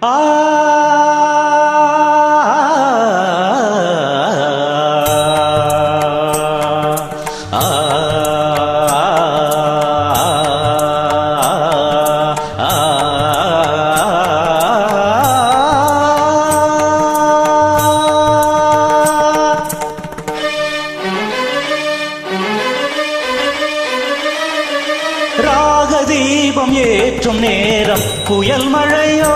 Ah. ராக தீபம் ஏற்றும் நேரம் புயல் மழையோ?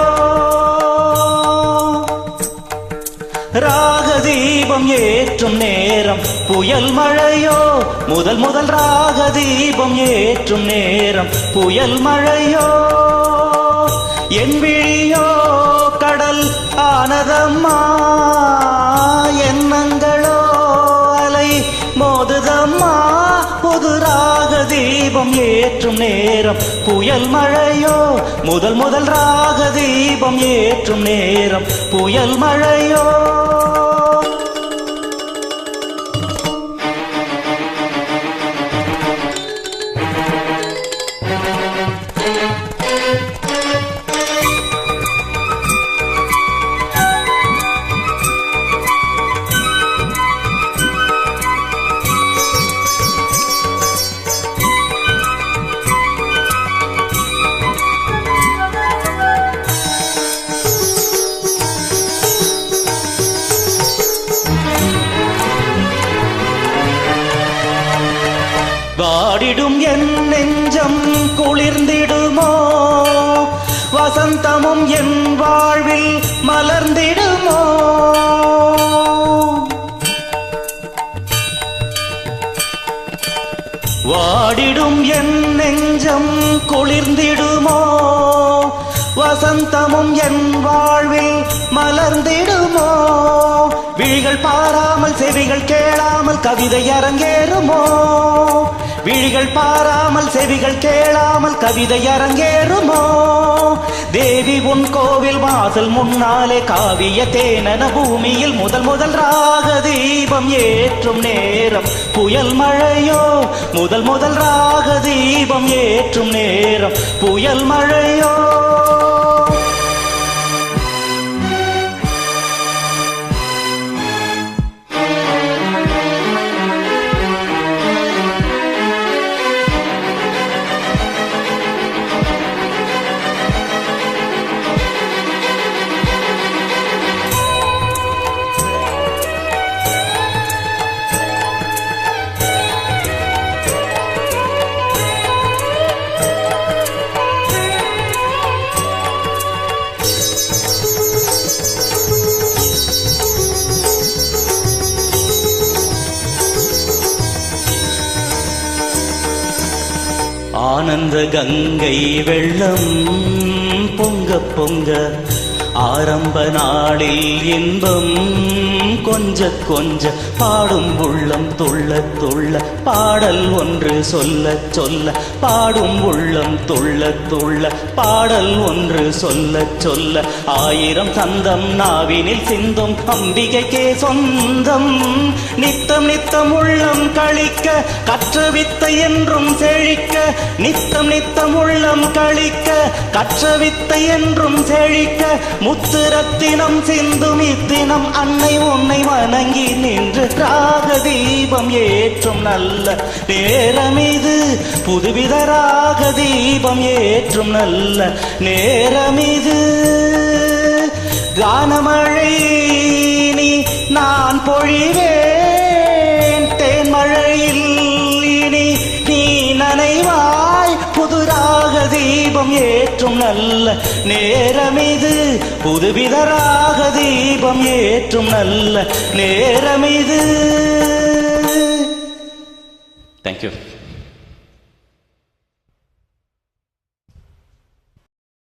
ராக தீபம் ஏற்றும் நேரம் புயல் மழையோ? முதல் முதல் ராக தீபம் ஏற்றும் நேரம் புயல் மழையோ? என் விழியோ கடல் ஆனதம்மா? ஏற்றும் நேரம். புயல் மழையோ முதல் முதல் ராக தீபம் ஏற்றும் நேரம். புயல் மழையோ. வாடிடும் என் நெஞ்சம் குளிர்ந்திடுமோ? வசந்தமும் என் வாழ்வில் மலர்ந்திடுமோ? வாடிடும் என் நெஞ்சம் குளிர்ந்திடுமோ? வசந்தமும் என் வாழ்வில் மலர்ந்திடுமோ? விழிகள் பாராமல் செவிகள் கேளாமல் கவிதை அரங்கேறுமோ? விழிகள் பாராமல் செவிகள் கேளாமல் கவிதை அரங்கேறுமோ? தேவி உன் கோவில் வாசல் முன்னாலே காவிய தேனன பூமியில் முதல் முதல் ராக தீபம் ஏற்றும் நேரம். புயல் மழையோ? முதல் முதல் ராக தீபம் ஏற்றும் நேரம். புயல் மழையோ? ஆனந்த கங்கை வெள்ளம் பொங்க பொங்க ஆரம்ப நாளில் இன்பம் கொஞ்ச கொஞ்ச பாடும் உள்ளம் துள்ள துள்ள பாடல் ஒன்று சொல்ல சொல்ல பாடும் உள்ளம் துள்ள துள்ள பாடல் ஒன்று சொல்ல சொல்ல ஆயிரம் தந்தம் நாவினில் சிந்தும் அம்பிகைக்கே சொந்தம் நித்தம் நித்தம் உள்ளம் கழிக்க கற்ற வித்தை என்றும் செழிக்க நித்தம் நித்தம் உள்ளம் கழிக்க கற்ற வித்தை என்றும் செழிக்க முத்து ரத்தினம் சிந்தும் இத்தினம் அன்னை உன்னை வணங்கி நின்று ராக தீபம் ஏற்றும் நல்ல நேரம் இது புதுவித ராக தீபம் ஏற்றும் நல்ல நேரம் இது கானமழை நீ நான் பொழிவே தீபம் ஏற்றும் நல்ல நேரம் இது புதுவிதராக தீபம் ஏற்றும் நல்ல நேரம் இது தேங்க்யூ